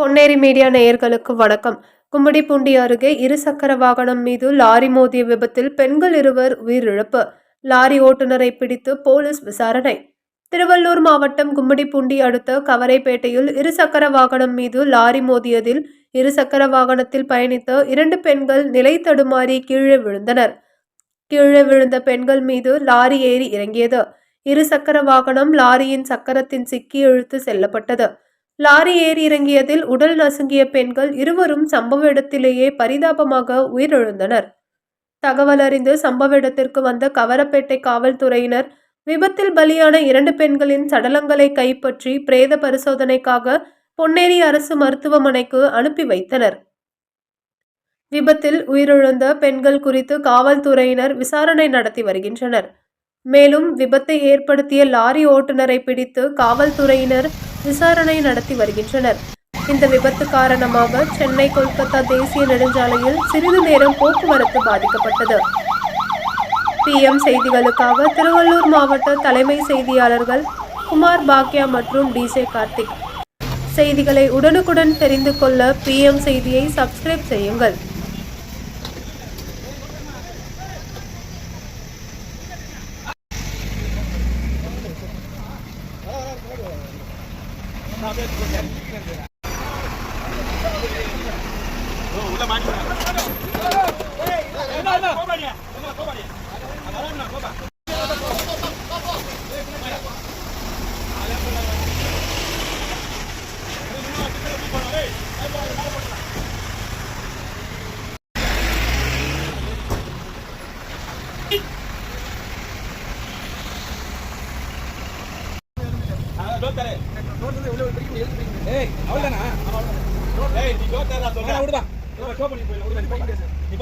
Ponneri media நேயர்களுக்கு வணக்கம். கும்மிடிப்பூண்டி அருகே இருசக்கர வாகனம் மீது லாரி மோதிய விபத்தில் பெண்கள் இருவர் உயிரிழப்பு. லாரி ஓட்டுநரை பிடித்து போலீஸ் விசாரணை. திருவள்ளூர் மாவட்டம் கும்மிடிப்பூண்டி அடுத்த கவரைப்பேட்டையில் இருசக்கர வாகனம் மீது லாரி மோதியதில் இருசக்கர வாகனத்தில் பயணித்த இரண்டு பெண்கள் நிலை தடுமாறி கீழே விழுந்தனர். கீழே விழுந்த பெண்கள் மீது லாரி ஏறி இறங்கியது. இருசக்கர வாகனம் லாரியின் சக்கரத்தின் சிக்கி இழுத்து செல்லப்பட்டது. லாரி ஏறி இறங்கியதில் உடல் நசுங்கிய பெண்கள் இருவரும் சம்பவ இடத்திலேயே பரிதாபமாக உயிரிழந்தனர். தகவல் அறிந்து சம்பவ இடத்திற்கு வந்த கவரப்பேட்டை காவல்துறையினர் விபத்தில் பலியான இரண்டு பெண்களின் சடலங்களை கைப்பற்றி பிரேத பரிசோதனைக்காக பொன்னேரி அரசு மருத்துவமனைக்கு அனுப்பி வைத்தனர். விபத்தில் உயிரிழந்த பெண்கள் குறித்து காவல்துறையினர் விசாரணை நடத்தி வருகின்றனர். மேலும் விபத்தை ஏற்படுத்திய லாரி ஓட்டுநரை பிடித்து காவல்துறையினர் விசாரணை நடத்தி வருகின்றனர். இந்த விபத்து காரணமாக சென்னை கொல்கத்தா தேசிய நெடுஞ்சாலையில் சிறிது நேரம் போக்குவரத்து பாதிக்கப்பட்டது. பிஎம் செய்திகளுக்காக திருவள்ளூர் மாவட்ட தலைமை செய்தியாளர்கள் குமார் பாக்யா மற்றும் டிசே கார்த்திக். செய்திகளை உடனுக்குடன் தெரிந்து கொள்ள பிஎம் செய்தியை சப்ஸ்கிரைப் செய்யுங்கள். உள்ள Look at it. ஏய் அவ்வளோதானா ஏய் நீ கோட்டாரா சொல்ல விடுடா ஷோ பண்ணி போயிடலாம் விடுடா நீ போய் பேசு நீ